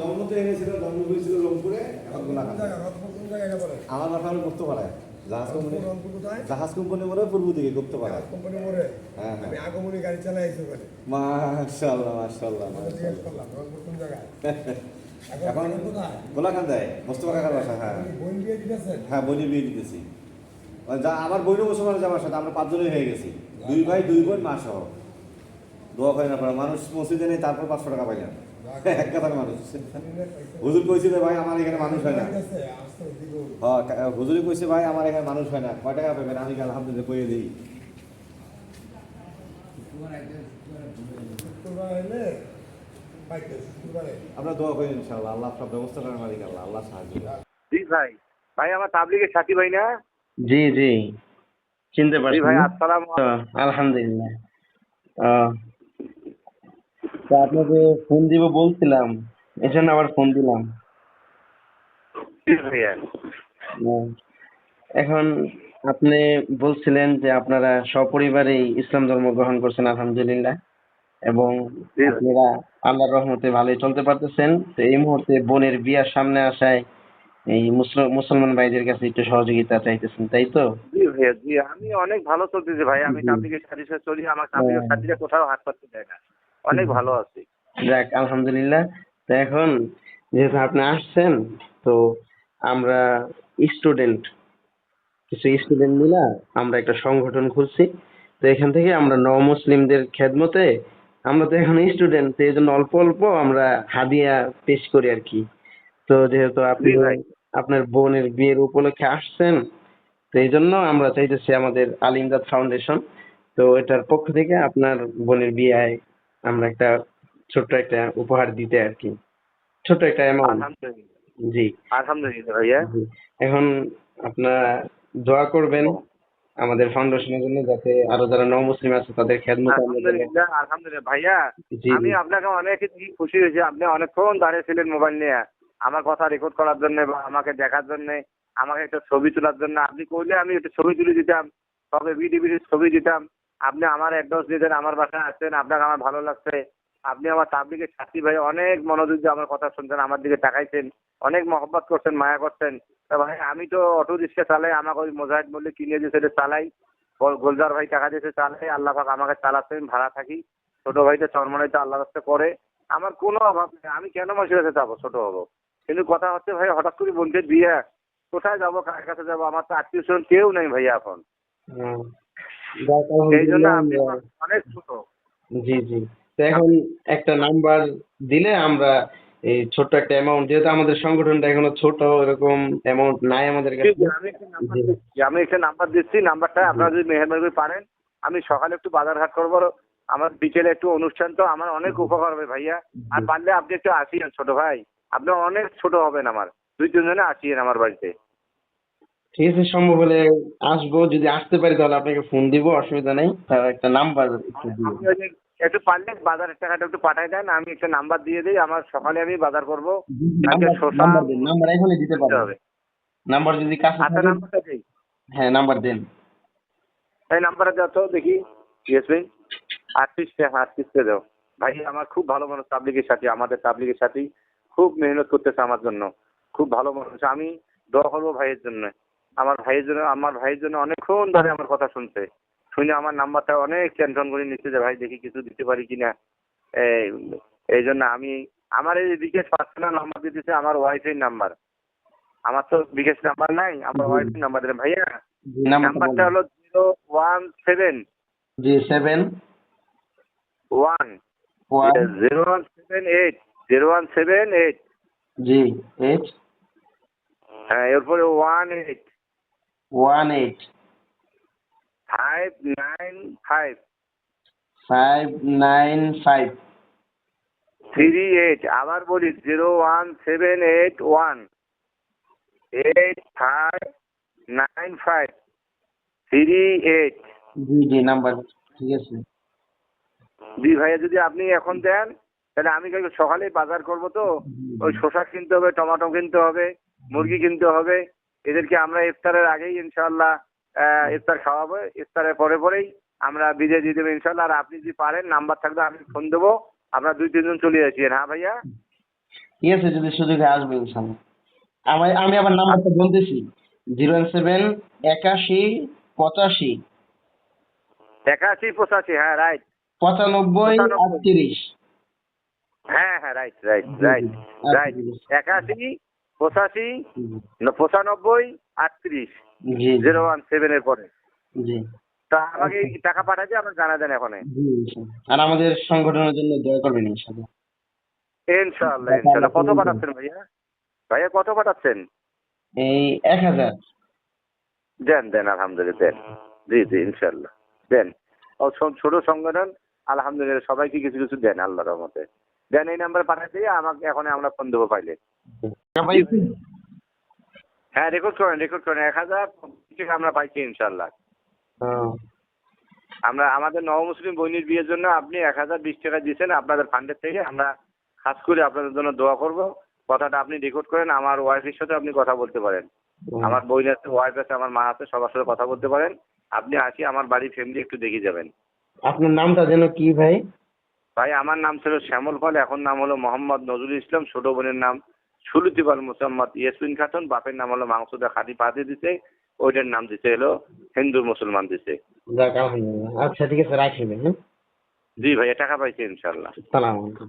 জন্ম তো এনেছিল জন্ম হয়েছিল রংপুরে এখন গোলাঘাট? আমার বাসা হলো জাহাজ কোম্পানি কোম্পানি পূর্ব দিকে কোম্পানি। হ্যাঁ, হ্যাঁ। আমি আগমনী গাড়ি ওখানে। কোন জায়গায়? এখন এখন থাকেন দেয় মোস্তফা কাকার বাসা হ্যাঁ বোন বিয়ে দিতেছেন? হ্যাঁ বোনের বিয়ে দিতেছি মানে যা আমার বোনও মুসলমান আছে সাথে আমরা পাঁচজনই হয়ে গেছি দুই ভাই দুই বোন মা সহ দোয়া করেন আপনারা মানুষ মসজিদে নেই তারপর পাঁচশো টাকা পাইলেন এক কথার মানুষ হুজুর কইছে যে ভাই আমার এখানে মানুষ হয় না। গেছে, আসতে দিব। হ্যাঁ, হুজুরে কইছে ভাই আমার এখানে মানুষ হয় না। কয় টাকা পাবেন? আমি আলহামদুলিল্লাহ কইয়ে দিই? শুক্রবার হইলে পাইতে, শুক্রবারে। আমরা দোয়া করি ইনশাআল্লাহ। আল্লাহ সব ব্যবস্থা করার মালিক আল্লাহ। আল্লাহ সাহায্য জি ভাই। ভাই আমার তাবলিগের সাথী ভাই না? জি জি। চিনতে পারছি ভাই আসসালাম আলহামদুলিল্লাহ। তো আপনাকে ফোন দিব বলছিলাম এই জন্য আবার ফোন দিলাম। এখন আপনি বলছিলেন যে আপনারা সপরিবারেই ইসলাম ধর্ম গ্রহণ করছেন আলহামদুলিল্লাহ। এবং আপনারা আল্লাহর রহমতে ভালোই চলতে পারতেছেন। তো এই মুহূর্তে বোনের বিয়ার সামনে আসায় এই মুসলমান ভাইদের কাছে একটু সহযোগিতা চাইতেছেন তাই তো? জি ভাইয়া জি আমি অনেক ভালো চলতেছি ভাই আমি। তাবলিগের সাথে সাথে চলি আমার তাবলিগের হ্যাঁ। সাথীরা কোথাও হাত পাততে দেয় না। অনেক ভালো আছি। যাক আলহামদুলিল্লাহ। তো এখন যেহেতু আপনি আসছেন তো আমরা স্টুডেন্ট কিছু স্টুডেন্ট মিলা আমরা একটা সংগঠন খুলছি। তো এখান থেকে আমরা ন মুসলিমদের খেদমতে আমরা তো এখন স্টুডেন্ট তো এই জন্য অল্প অল্প আমরা হাদিয়া পেশ করি আর কি। তো যেহেতু আপনি। আপনার বোনের বিয়ের উপলক্ষে আসছেন তো এই জন্য আমরা চাইতেছি আমাদের আলিমদাদ ফাউন্ডেশন তো এটার পক্ষ থেকে আপনার বোনের বিয়েয় আমরা একটা ছোট্ট একটা উপহার দিতে আর কি। ছোট্ট একটা অ্যামাউন্ট জি। আলহামদুলিল্লাহ ভাইয়া। এখন আপনারা দোয়া করবেন আমাদের ফাউন্ডেশনের জন্য যাতে আরও যারা ন মুসলিম আছে তাদের খেদমত আলহামদুলিল্লাহ আলহামদুলিল্লাহ। ভাইয়া আমি আপনাকে অনেক খুশি হয়েছি। আপনি অনেকক্ষণ দাঁড়িয়েছিলেন মোবাইল নিয়ে। আমার কথা রেকর্ড করার জন্য বা আমাকে দেখার জন্য আমাকে একটা ছবি তোলার জন্য। আপনি কইলে আমি একটা ছবি তুলে দিতাম তবে ভিডিও ছবি দিতাম। আপনি আমার অ্যাড্রেস দিতেন আমার বাসায় আসছেন আপনাকে আমার ভালো লাগছে। আপনি আমার তাবলিগের সাথী ভাই, অনেক মনোযোগ দিয়ে আমার কথা শুনছেন, আমার দিকে তাকাইছেন, অনেক মহব্বত করছেন, মায়া করছেন। তা ভাই, আমি তো অটো রিক্সা চালাই, আমাকে ওই মোজাহিদ বললে কিনে দিয়েছে চালাই। গোলজার ভাই টাকা দিয়েছে, চালাই। আল্লাহ পাক আমাকে চালাচ্ছেন, ভাড়া থাকি। ছোট ভাইটা চরমনাইতে আল্লাহ রাস্তা করে। আমার কোনো অভাব নেই। আমি কেন মানুষের কাছে যাব? ছোট হব। কিন্তু কথা হচ্ছে ভাই, হঠাৎ করে বোনকে বিয়ে, কোথায় যাব? কার কাছে যাব? আমার তো আত্মীয় স্বজন কেউ নেই ভাইয়া এখন। হুম। জন্য আপনি অনেক ছোট। জি জি। তো এখন একটা নাম্বার দিলে আমরা এই ছোট্ট একটা অ্যামাউন্ট যেহেতু আমাদের সংগঠনটা এখনও ছোট এরকম অ্যামাউন্ট নাই আমাদের কাছে। আমি একটা নাম্বার দিচ্ছি নাম্বারটা আপনারা যদি মেহরবানি করে পারেন আমি সকালে একটু বাজার ঘাট করব আমার বিকেলে একটু অনুষ্ঠান তো আমার অনেক উপকার হবে ভাইয়া। আর পারলে আপনি একটু আসিয়েন ছোট ভাই আপনি অনেক ছোট হবেন আমার দুই তিনজনে আসিয়েন আমার বাড়িতে। ঠিক আছে সম্ভব হলে আসব। যদি আসতে পারি তাহলে আপনাকে ফোন দিব অসুবিধা নেই। তার একটা নাম্বার একটু একটু পারলে বাজারের টাকাটা একটু পাঠাই দেন আমি একটা নাম্বার দিয়ে দিই আমার সকালে আমি বাজার করব। নাম্বার এখনই দিতে হবে। নাম্বার যদি কাছে আচ্ছা নাম্বারটা দিই হ্যাঁ নাম্বার দেন। এই নাম্বারটা দাও তো দেখি ইয়েস ভাই আটত্রিশটা আটত্রিশটা দাও। ভাই আমার খুব ভালো মানুষ তাবলিগের সাথে আমাদের তাবলিগের সাথে। খুব মেহনত করতেছে আমার জন্য। খুব ভালো মানুষ। আমি দোয়া করব ভাইয়ের জন্য। আমার ভাইয়ের জন্য আমার ভাইয়ের জন্য অনেকক্ষণ ধরে আমার কথা শুনছে। শুনে আমার নাম্বারটা অনেক টেনশন করে নিচ্ছে যে ভাই দেখি কিছু দিতে পারি কিনা? এই এই জন্য আমি আমার এই বিকেশ পার্সোনাল নাম্বার দিতেছে আমার ওয়াইফের নাম্বার আমার তো বিকেশ নাম্বার নাই আমার। ওয়াইফের নাম্বার দিলাম। ভাইয়া নাম্বারটা হলো জিরো ওয়ান সেভেন জি seven one zero one seven eight zero one seven eight জি এইট হ্যাঁ এরপরে one eight one eight. Five nine five five nine five three eight আবার বলি zero one seven eight one eight five nine five three eight জি জি number ঠিক আছে। জি ভাইয়া যদি আপনি এখন দেন তাহলে আমি কালকে সকালে বাজার করব তো। ওই শসা কিনতে হবে টমাটো কিনতে হবে মুরগি কিনতে হবে। এদেরকে আমরা ইফতারের আগেই ইনশাল্লাহ ইফতার খাওয়াবো। ইফতারের পরে পরেই আমরা বিদায় দিয়ে দেবো ইনশাল্লাহ আর আপনি যদি পারেন নাম্বার থাকলে আমি ফোন দেবো। আমরা দুই তিনজন চলে আসি হ্যাঁ ভাইয়া? ঠিক আছে যদি সুযোগ আসব ইনশাল্লাহ আমি আমি আবার নাম্বারটা বলতেছি জিরো সেভেন একাশি পঁচাশি। একাশি পঁচাশি হ্যাঁ রাইট পঁচানব্বই। আটত্রিশ। হ্যাঁ হ্যাঁ রাইট রাইট রাইট রাইট একাশি পঁচাশি পঁচানব্বই আটত্রিশ। জিরো ওয়ান সেভেন এর পরে। তা আমাকে টাকা পাঠাতে আপনার জানা দেন এখন। আর আমাদের সংগঠনের জন্য দয়া করবেন ইনশাল্লাহ। ইনশাআল্লাহ ইনশাআল্লাহ কত পাঠাচ্ছেন ভাইয়া? ভাইয়া কত পাঠাচ্ছেন? এই এক হাজার। দেন দেন আলহামদুলিল্লাহ দেন। জি জি ইনশাআল্লাহ দেন। ও ছোট সংগঠন আলহামদুলিল্লাহ সবাইকে কিছু কিছু দেন আল্লাহ রহমতে। দেন এই নাম্বার পাঠাতে আমাকে এখন আমরা ফোন দেবো পাইলে। হ্যাঁ রেকর্ড করেন রেকর্ড করেন। এক হাজার আমরা পাইছি ইনশাআল্লাহ। হ্যাঁ। আমরা আমাদের নব মুসলিম বইনির বিয়ের জন্য আপনি এক হাজার বিশ টাকা দিয়েছেন আপনাদের ফান্ডের থেকে। আমরা খাস করে আপনাদের জন্য দোয়া করব। কথাটা আপনি রেকর্ড করেন আমার ওয়াইফের সাথে আপনি কথা বলতে পারেন। আমার বোন আছে ওয়াইফ আছে আমার মা আছে সবার সাথে কথা বলতে পারেন। আপনি আসি আমার বাড়ির ফ্যামিলি একটু দেখে যাবেন। আপনার নামটা যেন কি ভাই? ভাই আমার নাম ছিল শ্যামল পাল এখন নাম হলো মোহাম্মদ নজরুল ইসলাম ছোট বোনের নাম সুলুতি পাল মুসাম্মদ ইয়াসমিন খাতুন বাপের নাম হলো মাংসুদা খাদি পাতি দিছে ওইটার নাম দিছে হলো হিন্দু মুসলমান দিছে। আচ্ছা ঠিক আছে রাখি হ্যাঁ? জি ভাইয়া টাকা পাইছি ইনশাল্লাহ সালাম আলাইকুম।